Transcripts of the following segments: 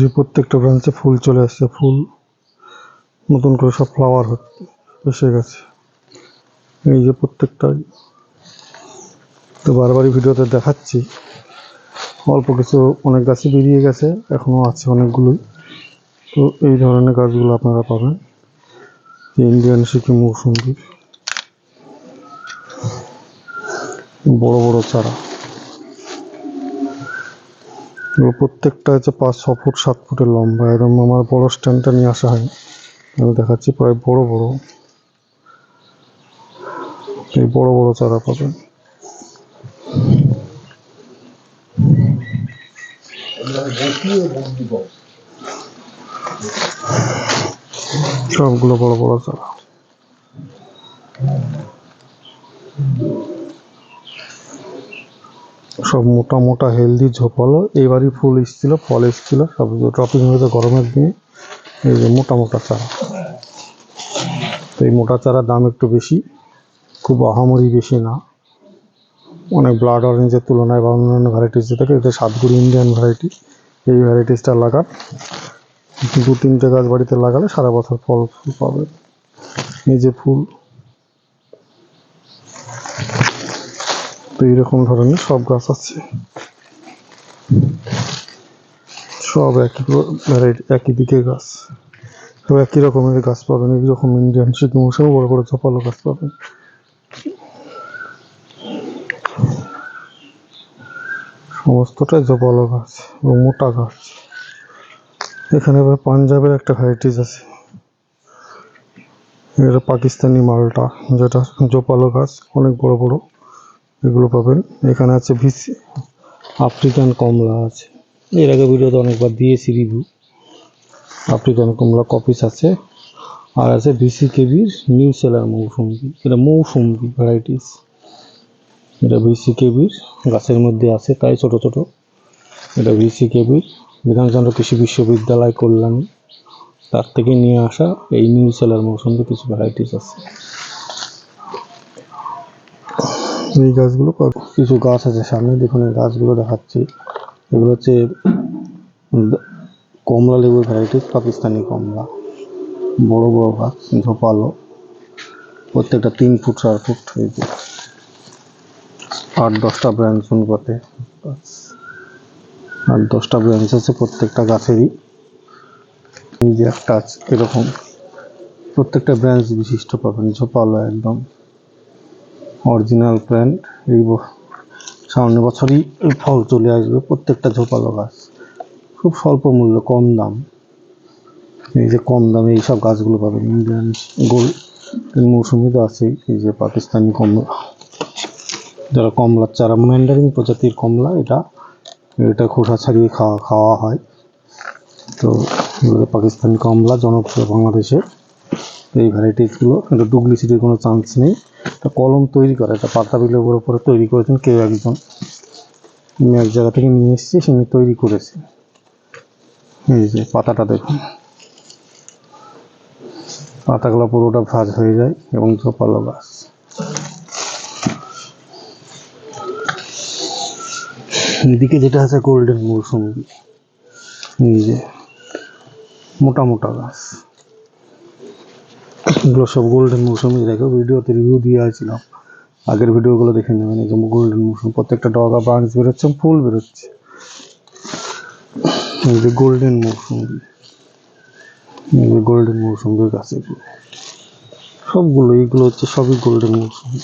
যে প্রত্যেকটা ব্রাঞ্চে ফুল চলে আসছে, ফুল নতুন করে সব ফ্লাওয়ার হচ্ছে, এসে গেছে। এই যে প্রত্যেকটাই তো বারবারই ভিডিওতে দেখাচ্ছি। অল্প কিছু অনেক গাছই বেরিয়ে গেছে এখনও আছে অনেকগুলোই। তো এই ধরনের গাছগুলো আপনারা পাবেন। ইন্ডিয়ান সিকিম মৌসুমি বড় বড় চারা। প্রত্যেকটা হচ্ছে পাঁচ, ছ ফুট, সাত ফুটের লম্বা। এরকম আমার বড় স্ট্যান্ডটা নিয়ে আসা হয়। আমি দেখাচ্ছি, প্রায় বড় বড়। এই বড় বড় চারা পাবেন। সবগুলো বড় বড় চারা। সব মোটা মোটা হেলদি ঝোপালো। এবারই ফুল এসেছিল, ফল এসেছিল, সব ড্রপিং হয়েছে গরমের দিনে। এই যে মোটা মোটা চারা। এই মোটা চারার দাম একটু বেশি, খুব আহামরি বেশি না। অনেক ব্লাড অরেঞ্জের তুলনায় বা অন্যান্য ভ্যারাইটিস থেকে এটা সাতগুড়ি ইন্ডিয়ান ভ্যারাইটি এই ভ্যারাইটিসটা লাগান। দু তিনটে গাছ বাড়িতে লাগালে সারা বছর ফল ফুল পাবে। এই যে ফুল তো এইরকম ধরনের সব গাছ আছে। সব একই ভ্যারাইটি একই দিকে গাছ। সব একই রকমের গাছ পাবেন এইরকম ইন্ডিয়ান সিকিম মৌসুমে বড় বড় ঝোপালো গাছ পাবেন। সমস্তটাই জপালো গাছ এবং মোটা গাছ। এখানে আবার পাঞ্জাবের একটা ভ্যারাইটিস আছে। এটা পাকিস্তানি মালটা, যেটা জোপালো গাছ, অনেক বড় বড়। এগুলো পাবেন। এখানে আছে ভিসি আফ্রিকান কমলা আছে। এর আগে ভিডিওতে অনেকবার দিয়েছি রিভিউ আফ্রিকান কমলা কপিস আছে। আর আছে ভিসি কেবির নিউ সেলার মৌসুমি। এটা মৌসুমি ভ্যারাইটিস এটা ভিসি কেবির গাছের মধ্যে আছে, তাই ছোট ছোট। এটা ভিসি কেবির বিধানচন্দ্র কৃষি বিশ্ববিদ্যালয় কল্যাণ। তার থেকে নিয়ে আসা এই নিউ সেলার মৌসুমি কিছু ভ্যারাইটিস আছে। এই গাছগুলো কিছু গাছ আছে সামনে, দেখুন এই গাছগুলো দেখাচ্ছি। এগুলো হচ্ছে কমলা লেবুর ভ্যারাইটিস পাকিস্তানি কমলা। বড় বড় গাছ ঝোপালো প্রত্যেকটা তিন ফুট, চার ফুট, এই যে। আট, দশটা ব্রাঞ্চ অনুপাতে আট, দশটা ব্রাঞ্চ আছে প্রত্যেকটা গাছেরই। যে একটা এরকম। প্রত্যেকটা ব্রাঞ্চ বিশিষ্ট পাবেন ঝোপালো একদম। অরিজিনাল প্ল্যান্ট এই সামনের বছরই ফল চলে আসবে, প্রত্যেকটা ঝোপালো গাছ। খুব স্বল্প মূল্য, কম দাম। এই যে কম দামে এইসব গাছগুলো পাবেন। ইন্ডিয়ান গোল মৌসুমি তো আছেই, এই যে পাকিস্তানি কমলা। যারা কমলার চারা ম্যান্ডারিন প্রজাতির কমলা, এটা এটা খোসা ছাড়িয়ে খাওয়া খাওয়া হয়। তো এগুলো পাকিস্তানি কমলা জনপ্রিয় বাংলাদেশে। এই ভ্যারাইটিসগুলো কিন্তু ডুপ্লিসিটির কোনো চান্স নেই। এটা কলম তৈরি করে এটা পাতা লেবুর উপরে তৈরি করেছেন কেউ একজন। আমি এক জায়গা থেকে নিয়ে এসেছি, সে তৈরি করেছে। এই যে পাতাটা দেখুন। পাতাগুলো পুরোটা ভাজ হয়ে যায় এবং ঝোপালো গাছ। এদিকে যেটা আছে গোল্ডেন মৌসুমি। এই যে মোটা মোটা গাছ। এগুলো সব গোল্ডেন মৌসুমি দেখো, ভিডিওতে রিভিউ দিয়ে আসছিলাম আগের ভিডিওগুলো দেখে নেবেন, এই যে গোল্ডেন মৌসুম। প্রত্যেকটা ডগা ব্রাঞ্চ বেরোচ্ছে ফুল বেরোচ্ছে। এই যে গোল্ডেন মৌসুমি। এই যে গোল্ডেন মৌসুমির এগুলো সবগুলো, এইগুলো হচ্ছে সবই গোল্ডেন মৌসুমি।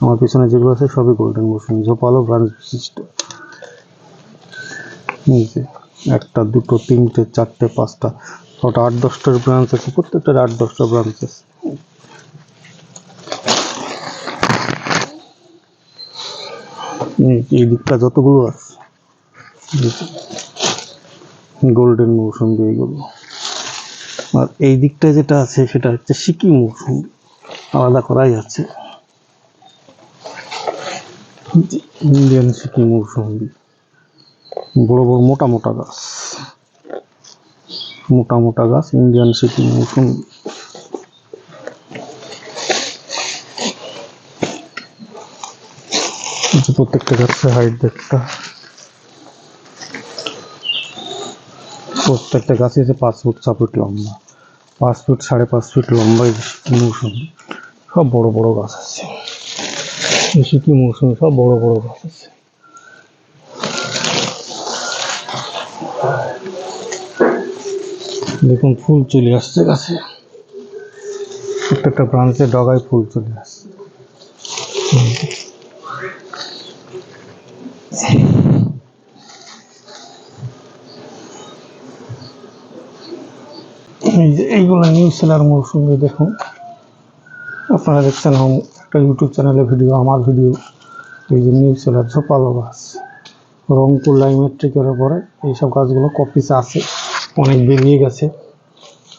আমার পিছনে যেগুলো আছে, সবই গোল্ডেন মৌসুমি। ঝোপালো ব্রাঞ্চ বিশিষ্ট। একটা, দুটো, তিনটে, চারটে, পাঁচটা। ছটা আট, দশটার ব্রাঞ্চ আছে, প্রত্যেকটার আট, দশটা ব্রাঞ্চ আছে। এই দিকটা যতগুলো আছে গোল্ডেন মৌসুমি এইগুলো আর এই দিকটা যেটা আছে, সেটা হচ্ছে সিকিম মৌসুমি। আলাদা করাই আছে। ইন্ডিয়ান সিকিম মৌসুমি। বড় বড়, মোটা মোটা গাছ। মোটা মোটা গাছ ইন্ডিয়ান এই যে প্রত্যেকটা গাছের হাইট দেখটা প্রত্যেকটা গাছই আছে পাঁচ ফুট ছ ফুট লম্বা। পাঁচ ফুট, সাড়ে পাঁচ ফুট লম্বা সিকি মৌসুমি। সব বড় বড় গাছ আছে। সিকি মৌসুমি সব বড় বড় গাছ আছে। দেখুন, ফুল চলে আসছে গাছে। প্রত্যেকটা ব্রাঞ্চে ডগায় ফুল চলে আসছে। এইগুলো নিউজ সেলার মৌসুমি দেখুন। আপনারা দেখছেন একটা ইউটিউব চ্যানেলে ভিডিও আমার ভিডিও এই যে নিউজ সেলার ঝোপালো গাছ। রংপুর লাইমেট্রিকের ওপরে এইসব গাছগুলো কপিসে আছে। অনেক বেরিয়ে গেছে।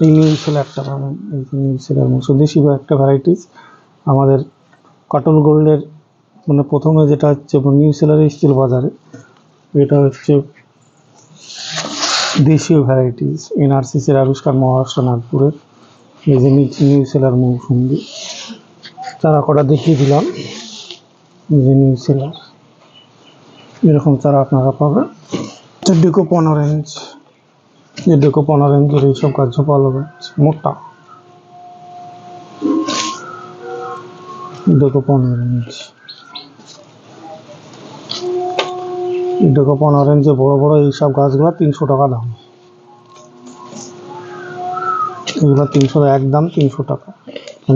এই নিউজ সেলারটা পাবেন এই যে নিউজ সেলার মৌসুম বা একটা ভ্যারাইটিস আমাদের কাটল গোল্ডের মানে প্রথমে যেটা হচ্ছে নিউ সেলার এসেছিল বাজারে, এটা হচ্ছে দেশীয় ভ্যারাইটিস এনআরসিসির আবিষ্কার মহারাষ্ট্র, নাগপুরের। এই যে নিউ নিউ সেলার মৌসুমি চারা কটা দেখিয়ে দিলাম। যে নিউ সেলার। এরকম চারা আপনারা পাবেন। ডেকো পনেরো ইঞ্চ এই ডেকো পনেরো ইঞ্চের এইসব গাছ ভালো গাছ মোটা। ডেকো পনেরো ইঞ্চ ডেকো পনেরো ইঞ্চে বড় বড় এইসব গাছগুলো তিনশো টাকা দাম। এগুলো তিনশো এক দাম, তিনশো টাকা।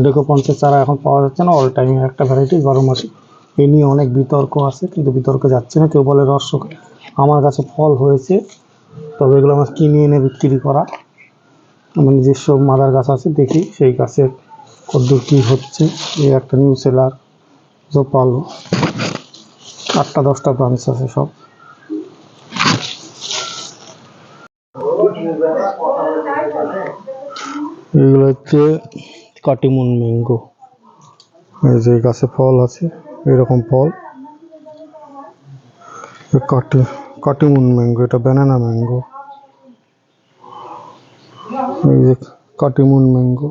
ডেকো পঞ্চাশ চারা এখন পাওয়া যাচ্ছে না অল টাইম একটা ভ্যারাইটি বারো মাসে। এই নিয়ে অনেক বিতর্ক আছে, কিন্তু বিতর্কে যাচ্ছে না। কেউ বলে রস। আমার কাছে ফল হয়েছে তবে এগুলো আমার কিনে এনে বিক্রি করা। আমার নিজস্ব মাদার গাছ আছে, দেখি সেই গাছের কদ্দূর কী হচ্ছে। এই একটা নিউ সেলার জোপালো। আটটা, দশটা ব্রাঞ্চ আছে সব। এগুলো হচ্ছে কাটিমুন ম্যাঙ্গো এই যে গাছে ফল আছে, এরকম ফল। কাটি কাটিমুন ম্যাঙ্গো, এটা ব্যানানা ম্যাঙ্গো। এই যে কাটিমুন ম্যাঙ্গো।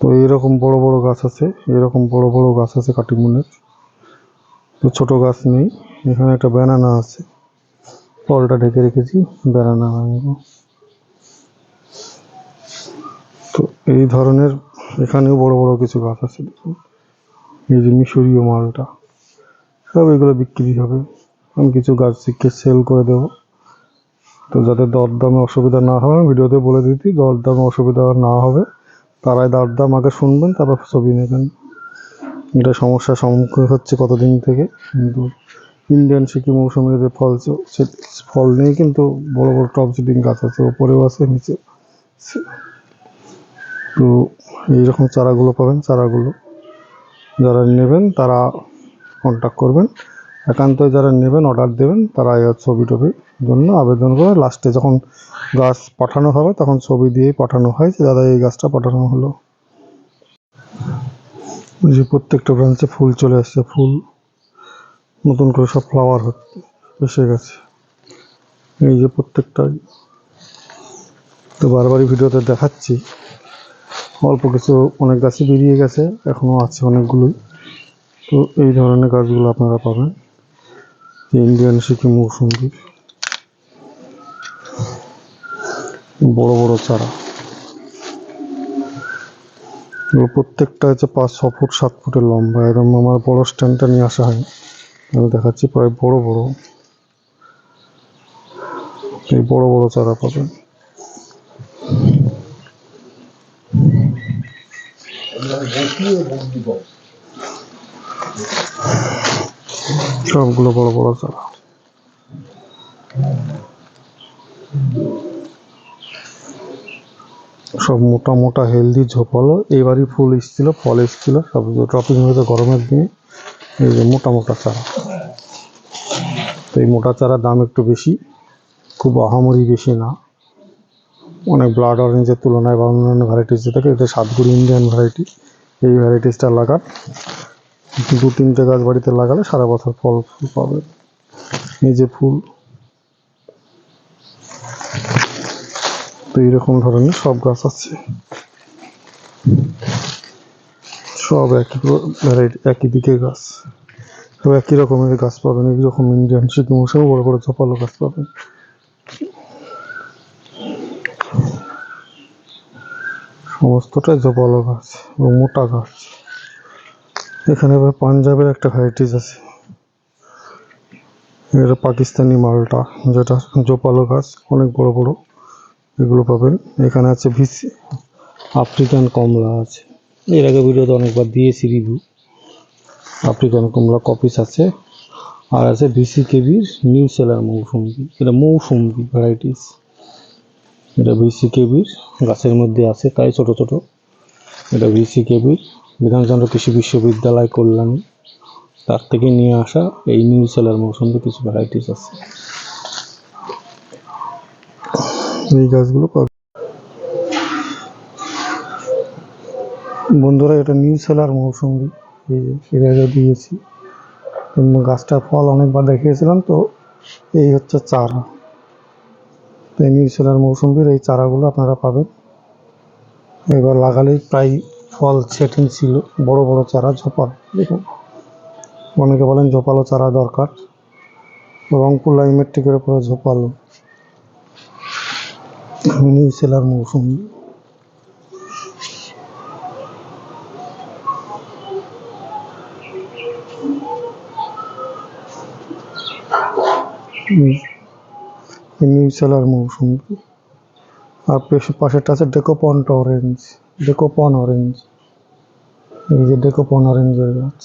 তো এইরকম বড় বড় গাছ আছে এরকম বড় বড় গাছ আছে কাটিমুনের। তো ছোট গাছ নেই, এখানে একটা ব্যানানা আছে। ফলটা ঢেকে রেখেছি ব্যানানা ম্যাঙ্গো। তো এই ধরনের এখানেও বড় বড় কিছু গাছ আছে, দেখুন। এই যে মিশরীয় মালটা, সব এগুলো বিক্রি হবে। আমি কিছু গাছ শিখে সেল করে দেবো। তো যাতে দরদামে অসুবিধা না হয় ভিডিওতে বলে দিতি দরদামে অসুবিধা না হবে। তারাই দরদাম, আগে শুনবেন, তারপর ছবি নেবেন। এটা সমস্যার সম্মুখীন হচ্ছে কতদিন থেকে? কিন্তু ইন্ডিয়ান সিকি মৌসুমে যে ফল ফল নেই, কিন্তু বড় বড় টপ সিডিং গাছ আছে, ওপরেও আছে, নিচে তো এইরকম চারাগুলো পাবেন, চারাগুলো যারা নেবেন, তারা কন্ট্যাক্ট করবেন। একান্ত যারা নেবেন অর্ডার দেবেন তারা ছবি টবির জন্য আবেদন করে লাস্টে যখন গাছ পাঠানো হবে, তখন ছবি দিয়েই পাঠানো হয় যে, দাদা, এই গাছটা পাঠানো হলো। যে প্রত্যেকটা ব্রাঞ্চে ফুল চলে আসছে, ফুল নতুন করে সব ফ্লাওয়ার হচ্ছে, এসে গেছে। এই যে প্রত্যেকটা তো বারবারই ভিডিওতে দেখাচ্ছি। অল্প কিছু অনেক গাছই বেরিয়ে গেছে এখনও আছে অনেকগুলোই। তো এই ধরনের গাছগুলো আপনারা পাবেন। ইন্ডিয়ান সিকিম মৌসুমি বড় বড় চারা। প্রত্যেকটা হচ্ছে পাঁচ, ছ ফুট, সাত ফুটের লম্বা। একদম আমার বড় স্ট্যান্ডটা নিয়ে আসা হয় আমি দেখাচ্ছি, প্রায় বড় বড়। এই বড় বড় চারা পাবেন সবগুলো বড় বড় চারা। সব মোটা মোটা হেলদি ঝোপালো। এবারই ফুল এসেছিল, ফল এসেছিল, সব ড্রপিং হয়েছে গরমের দিনে। এই যে মোটা মোটা চারা। তো এই মোটা চারার দাম একটু বেশি, খুব আহামরি বেশি না। অনেক ব্লাড অরেঞ্জের তুলনায় বা অন্যান্য ভ্যারাইটিস যে থাকে, এটা সাতগুড়ি ইন্ডিয়ান ভ্যারাইটি এই ভ্যারাইটিসটা লাগান। দু তিনটে গাছ বাড়িতে লাগালে সারা বছর ফল ফুল পাবে। এই যে ফুল। তো এইরকম ধরনের সব গাছ আছে। সব একই ভ্যারাইটি একই দিকে গাছ। সব একই রকমের গাছ পাবেন একই রকম ইন্ডিয়ান সিকিম মৌসুমে বড় বড় জপালো গাছ পাবেন। সমস্তটাই জপালো গাছ এবং মোটা গাছ। এখানে আবার পাঞ্জাবের একটা ভ্যারাইটিস আছে। এটা পাকিস্তানি মালটা, যেটা জোপালো গাছ, অনেক বড় বড়, এগুলো পাবেন। এখানে আছে ভিসি, আফ্রিকান কমলা আছে। এর আগে ভিডিওতে অনেকবার দিয়েছি রিভিউ আফ্রিকান কমলা কপিস আছে। আর আছে ভিসি কেবির নিউ সেলার মৌসুমি। এটা মৌসুমি ভ্যারাইটিস এটা ভিসি কেবির গাছের মধ্যে আছে, তাই ছোট ছোট। এটা ভিসি কেবির বিধানচন্দ্র কৃষি বিশ্ববিদ্যালয় কল্যাণী তার থেকে নিয়ে আসা এই নিউ সেলার মৌসুমি কিছু ভ্যারাইটিস আছে। এই গাছগুলো বন্ধুরা এটা নিউ সেলার মৌসুমি। এই যে এর আগে দিয়েছি উম, গাছটার ফল অনেকবার দেখিয়েছিলাম তো এই হচ্ছে চারা। তো এই নিউ সেলার মৌসুমির এই চারাগুলো আপনারা পাবেন। এবার লাগালেই প্রায় ফল সেটিং ছিল, বড় বড় চারা ঝোপাল, দেখুন। অনেকে বলেন ঝোপালো চারা দরকার রংপুর লাইমেট্রিকের উপরে ঝোপালো। নিউ সেলার মৌসুমি। নিউ সেলার মৌসুমি। আর পেশ- পাশেরটা আছে ডেকোপন্ট অরেঞ্জ। ডেকোপন অরেঞ্জ এই যে ডেকোপন অরেঞ্জের গাছ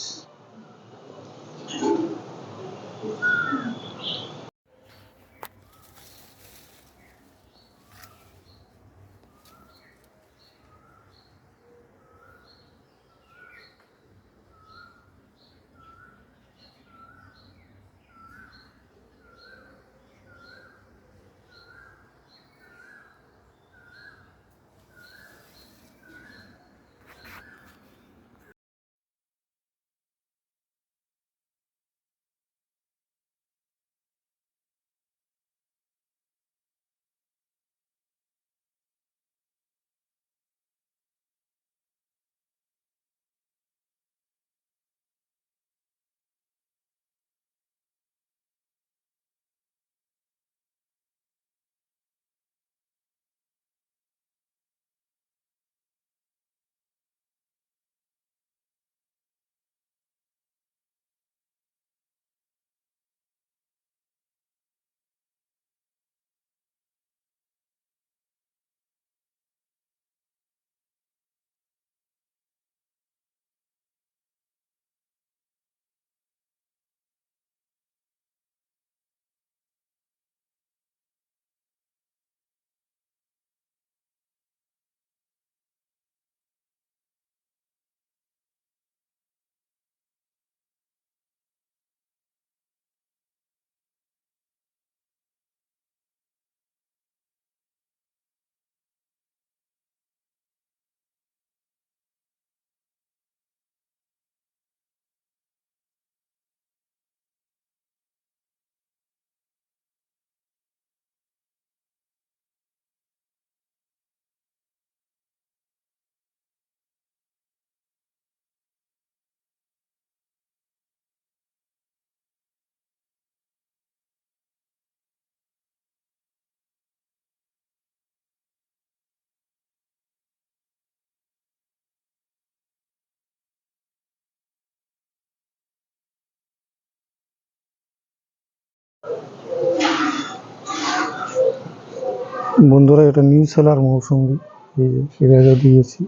বন্ধুরা এটা নিউ সেলার মৌসুমি। এই যে এর দিয়েছি।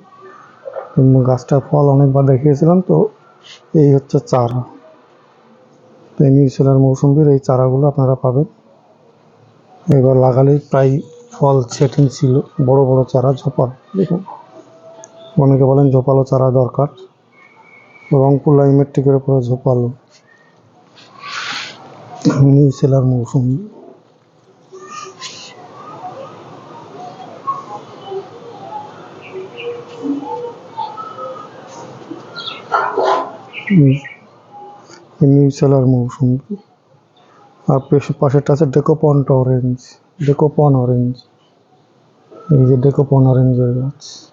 উম, গাছটার ফল অনেকবার দেখিয়েছিলাম তো এই হচ্ছে চারা। তো এই নিউ সেলার মৌসুমির এই চারাগুলো আপনারা পাবেন। এবার লাগালেই প্রায় ফল সেটিং ছিল বড় বড় চারা ঝোপাল। দেখুন অনেকে বলেন ঝোপালো চারা দরকার। রংপুর লাইমেট্রিকের উপরে ঝোপালো নিউ সেলার মৌসুমি। নিউ সেলার মৌসুমি। আর পেশ- পাশেরটা আছে ডেকোপন্ট অরেঞ্জ ডেকোপন অরেঞ্জ এই যে ডেকোপন অরেঞ্জের গাছ।